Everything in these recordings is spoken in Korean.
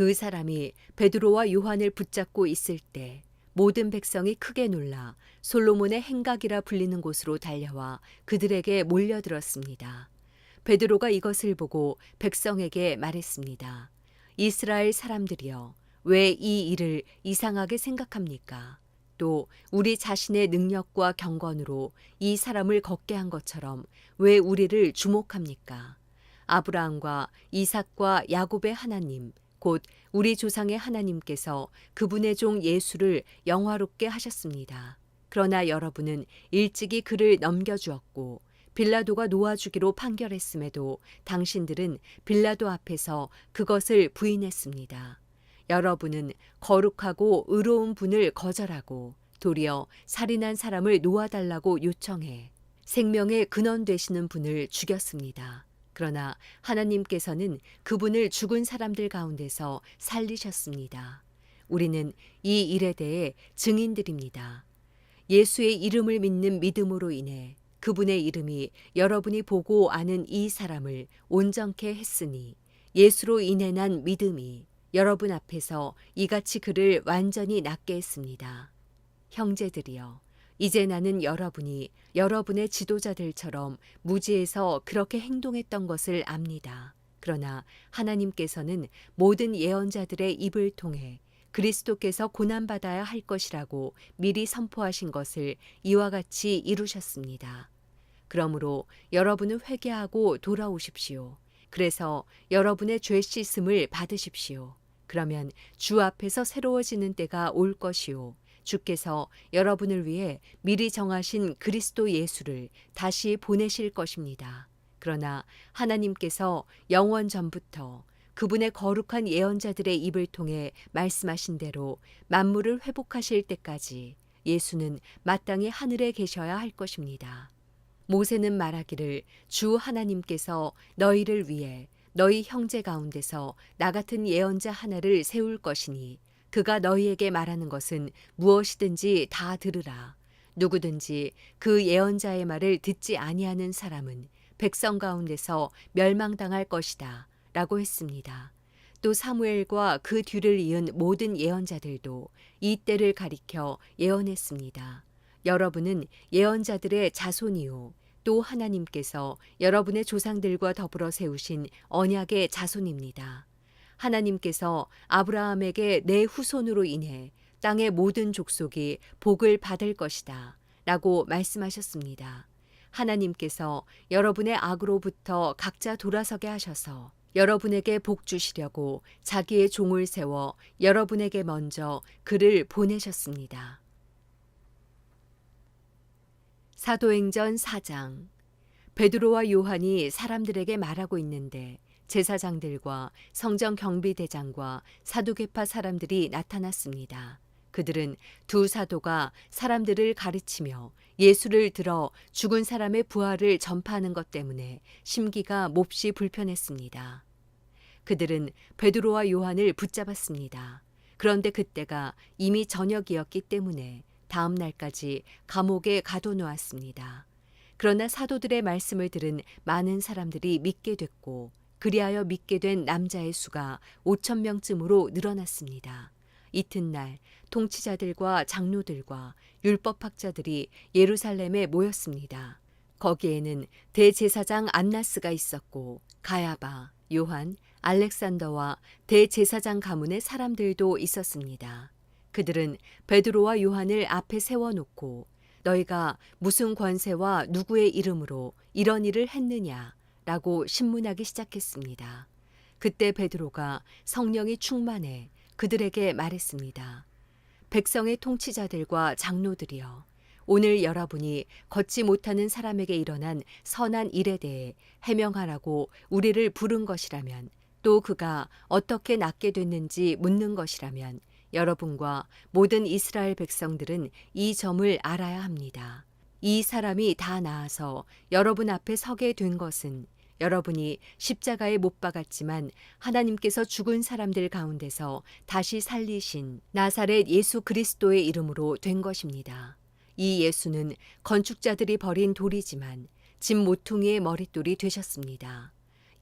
그 사람이 베드로와 요한을 붙잡고 있을 때 모든 백성이 크게 놀라 솔로몬의 행각이라 불리는 곳으로 달려와 그들에게 몰려들었습니다. 베드로가 이것을 보고 백성에게 말했습니다. 이스라엘 사람들이여 왜 이 일을 이상하게 생각합니까? 또 우리 자신의 능력과 경건으로 이 사람을 걷게 한 것처럼 왜 우리를 주목합니까? 아브라함과 이삭과 야곱의 하나님 곧 우리 조상의 하나님께서 그분의 종 예수를 영화롭게 하셨습니다. 그러나 여러분은 일찍이 그를 넘겨주었고 빌라도가 놓아주기로 판결했음에도 당신들은 빌라도 앞에서 그것을 부인했습니다. 여러분은 거룩하고 의로운 분을 거절하고 도리어 살인한 사람을 놓아달라고 요청해 생명의 근원 되시는 분을 죽였습니다. 그러나 하나님께서는 그분을 죽은 사람들 가운데서 살리셨습니다. 우리는 이 일에 대해 증인들입니다. 예수의 이름을 믿는 믿음으로 인해 그분의 이름이 여러분이 보고 아는 이 사람을 온전케 했으니 예수로 인해 난 믿음이 여러분 앞에서 이같이 그를 완전히 낫게 했습니다. 형제들이여, 이제 나는 여러분이 여러분의 지도자들처럼 무지에서 그렇게 행동했던 것을 압니다. 그러나 하나님께서는 모든 예언자들의 입을 통해 그리스도께서 고난받아야 할 것이라고 미리 선포하신 것을 이와 같이 이루셨습니다. 그러므로 여러분은 회개하고 돌아오십시오. 그래서 여러분의 죄 씻음을 받으십시오. 그러면 주 앞에서 새로워지는 때가 올 것이요. 주께서 여러분을 위해 미리 정하신 그리스도 예수를 다시 보내실 것입니다. 그러나 하나님께서 영원 전부터 그분의 거룩한 예언자들의 입을 통해 말씀하신 대로 만물을 회복하실 때까지 예수는 마땅히 하늘에 계셔야 할 것입니다. 모세는 말하기를 주 하나님께서 너희를 위해 너희 형제 가운데서 나 같은 예언자 하나를 세울 것이니 그가 너희에게 말하는 것은 무엇이든지 다 들으라. 누구든지 그 예언자의 말을 듣지 아니하는 사람은 백성 가운데서 멸망당할 것이다. 라고 했습니다. 또 사무엘과 그 뒤를 이은 모든 예언자들도 이 때를 가리켜 예언했습니다. 여러분은 예언자들의 자손이요. 또 하나님께서 여러분의 조상들과 더불어 세우신 언약의 자손입니다. 하나님께서 아브라함에게 내 후손으로 인해 땅의 모든 족속이 복을 받을 것이다. 라고 말씀하셨습니다. 하나님께서 여러분의 악으로부터 각자 돌아서게 하셔서 여러분에게 복 주시려고 자기의 종을 세워 여러분에게 먼저 그를 보내셨습니다. 사도행전 4장 베드로와 요한이 사람들에게 말하고 있는데 제사장들과 성정 경비대장과 사두개파 사람들이 나타났습니다. 그들은 두 사도가 사람들을 가르치며 예수를 들어 죽은 사람의 부활을 전파하는 것 때문에 심기가 몹시 불편했습니다. 그들은 베드로와 요한을 붙잡았습니다. 그런데 그때가 이미 저녁이었기 때문에 다음 날까지 감옥에 가둬놓았습니다. 그러나 사도들의 말씀을 들은 많은 사람들이 믿게 됐고 그리하여 믿게 된 남자의 수가 5천 명쯤으로 늘어났습니다. 이튿날 통치자들과 장로들과 율법학자들이 예루살렘에 모였습니다. 거기에는 대제사장 안나스가 있었고 가야바, 요한, 알렉산더와 대제사장 가문의 사람들도 있었습니다. 그들은 베드로와 요한을 앞에 세워놓고 너희가 무슨 권세와 누구의 이름으로 이런 일을 했느냐 라고 신문하기 시작했습니다. 그때 베드로가 성령이 충만해 그들에게 말했습니다. 백성의 통치자들과 장로들이여 오늘 여러분이 걷지 못하는 사람에게 일어난 선한 일에 대해 해명하라고 우리를 부른 것이라면 또 그가 어떻게 낫게 됐는지 묻는 것이라면 여러분과 모든 이스라엘 백성들은 이 점을 알아야 합니다. 이 사람이 다 나아서 여러분 앞에 서게 된 것은 여러분이 십자가에 못 박았지만 하나님께서 죽은 사람들 가운데서 다시 살리신 나사렛 예수 그리스도의 이름으로 된 것입니다. 이 예수는 건축자들이 버린 돌이지만 집 모퉁이의 머릿돌이 되셨습니다.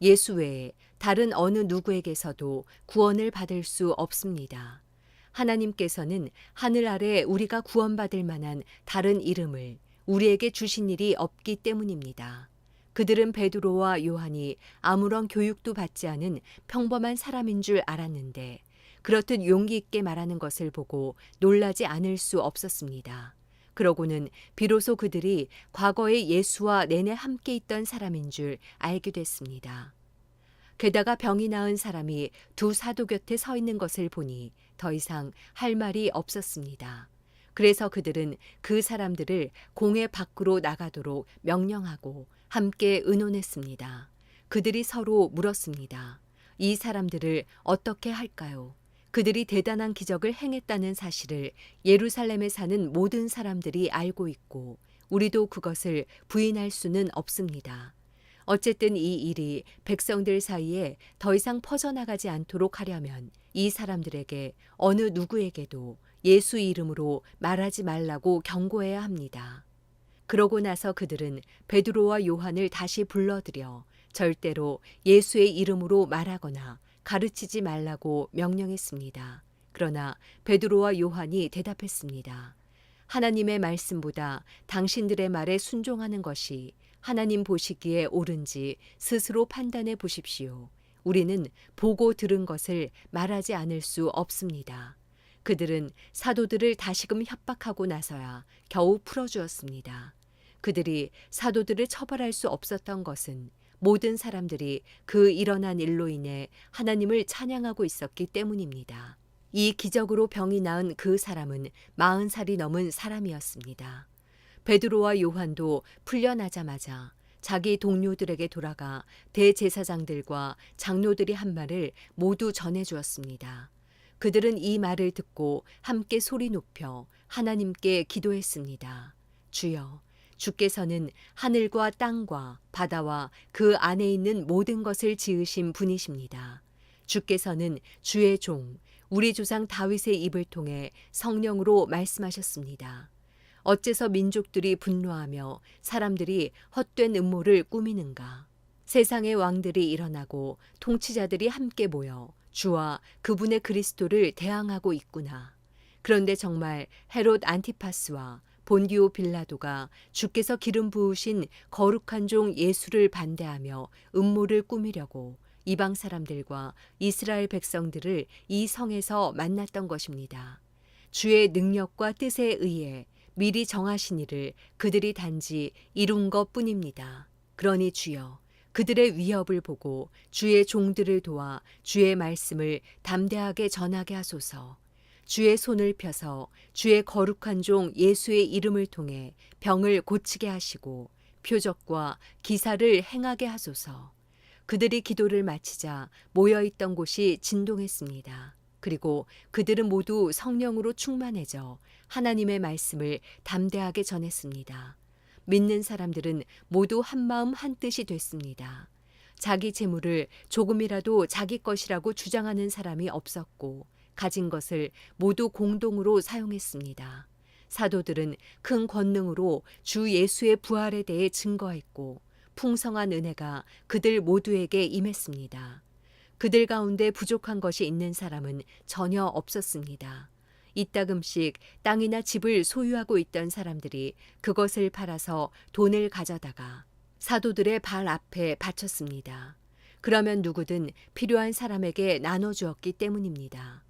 예수 외에 다른 어느 누구에게서도 구원을 받을 수 없습니다. 하나님께서는 하늘 아래 우리가 구원받을 만한 다른 이름을 우리에게 주신 일이 없기 때문입니다. 그들은 베드로와 요한이 아무런 교육도 받지 않은 평범한 사람인 줄 알았는데 그렇듯 용기 있게 말하는 것을 보고 놀라지 않을 수 없었습니다. 그러고는 비로소 그들이 과거에 예수와 내내 함께 있던 사람인 줄 알게 됐습니다. 게다가 병이 나은 사람이 두 사도 곁에 서 있는 것을 보니 더 이상 할 말이 없었습니다. 그래서 그들은 그 사람들을 공회 밖으로 나가도록 명령하고 함께 의논했습니다. 그들이 서로 물었습니다. 이 사람들을 어떻게 할까요? 그들이 대단한 기적을 행했다는 사실을 예루살렘에 사는 모든 사람들이 알고 있고 우리도 그것을 부인할 수는 없습니다. 어쨌든 이 일이 백성들 사이에 더 이상 퍼져나가지 않도록 하려면 이 사람들에게 어느 누구에게도 예수 이름으로 말하지 말라고 경고해야 합니다. 그러고 나서 그들은 베드로와 요한을 다시 불러들여 절대로 예수의 이름으로 말하거나 가르치지 말라고 명령했습니다. 그러나 베드로와 요한이 대답했습니다. 하나님의 말씀보다 당신들의 말에 순종하는 것이 하나님 보시기에 옳은지 스스로 판단해 보십시오. 우리는 보고 들은 것을 말하지 않을 수 없습니다. 그들은 사도들을 다시금 협박하고 나서야 겨우 풀어주었습니다. 그들이 사도들을 처벌할 수 없었던 것은 모든 사람들이 그 일어난 일로 인해 하나님을 찬양하고 있었기 때문입니다. 이 기적으로 병이 나은 그 사람은 마흔 살이 넘은 사람이었습니다. 베드로와 요한도 풀려나자마자 자기 동료들에게 돌아가 대제사장들과 장로들이 한 말을 모두 전해 주었습니다. 그들은 이 말을 듣고 함께 소리 높여 하나님께 기도했습니다. 주여, 주께서는 하늘과 땅과 바다와 그 안에 있는 모든 것을 지으신 분이십니다. 주께서는 주의 종, 우리 조상 다윗의 입을 통해 성령으로 말씀하셨습니다. 어째서 민족들이 분노하며 사람들이 헛된 음모를 꾸미는가? 세상의 왕들이 일어나고 통치자들이 함께 모여 주와 그분의 그리스도를 대항하고 있구나. 그런데 정말 헤롯 안티파스와 본디오 빌라도가 주께서 기름 부으신 거룩한 종 예수를 반대하며 음모를 꾸미려고 이방 사람들과 이스라엘 백성들을 이 성에서 만났던 것입니다. 주의 능력과 뜻에 의해 미리 정하신 일을 그들이 단지 이룬 것 뿐입니다. 그러니 주여, 그들의 위협을 보고 주의 종들을 도와 주의 말씀을 담대하게 전하게 하소서. 주의 손을 펴서 주의 거룩한 종 예수의 이름을 통해 병을 고치게 하시고 표적과 기사를 행하게 하소서. 그들이 기도를 마치자 모여 있던 곳이 진동했습니다. 그리고 그들은 모두 성령으로 충만해져 하나님의 말씀을 담대하게 전했습니다. 믿는 사람들은 모두 한마음 한뜻이 됐습니다. 자기 재물을 조금이라도 자기 것이라고 주장하는 사람이 없었고 가진 것을 모두 공동으로 사용했습니다. 사도들은 큰 권능으로 주 예수의 부활에 대해 증거했고 풍성한 은혜가 그들 모두에게 임했습니다. 그들 가운데 부족한 것이 있는 사람은 전혀 없었습니다. 이따금씩 땅이나 집을 소유하고 있던 사람들이 그것을 팔아서 돈을 가져다가 사도들의 발 앞에 바쳤습니다. 그러면 누구든 필요한 사람에게 나눠 주었기 때문입니다.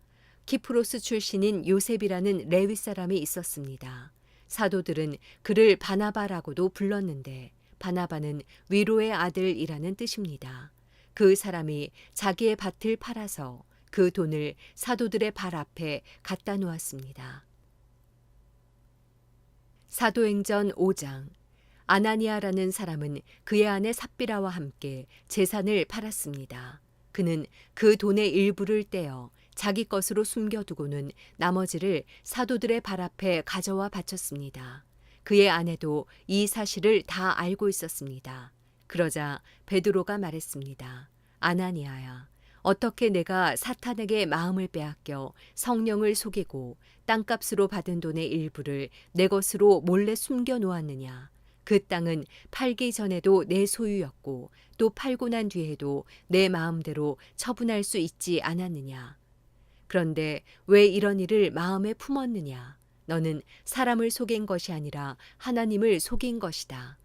키프로스 출신인 요셉이라는 레위 사람이 있었습니다. 사도들은 그를 바나바라고도 불렀는데 바나바는 위로의 아들이라는 뜻입니다. 그 사람이 자기의 밭을 팔아서 그 돈을 사도들의 발 앞에 갖다 놓았습니다. 사도행전 5장 아나니아라는 사람은 그의 아내 삽비라와 함께 재산을 팔았습니다. 그는 그 돈의 일부를 떼어 자기 것으로 숨겨두고는 나머지를 사도들의 발 앞에 가져와 바쳤습니다. 그의 아내도 이 사실을 다 알고 있었습니다. 그러자 베드로가 말했습니다. 아나니아야, 어떻게 내가 사탄에게 마음을 빼앗겨 성령을 속이고 땅값으로 받은 돈의 일부를 내 것으로 몰래 숨겨 놓았느냐? 그 땅은 팔기 전에도 내 소유였고 또 팔고 난 뒤에도 내 마음대로 처분할 수 있지 않았느냐. 그런데 왜 이런 일을 마음에 품었느냐? 너는 사람을 속인 것이 아니라 하나님을 속인 것이다.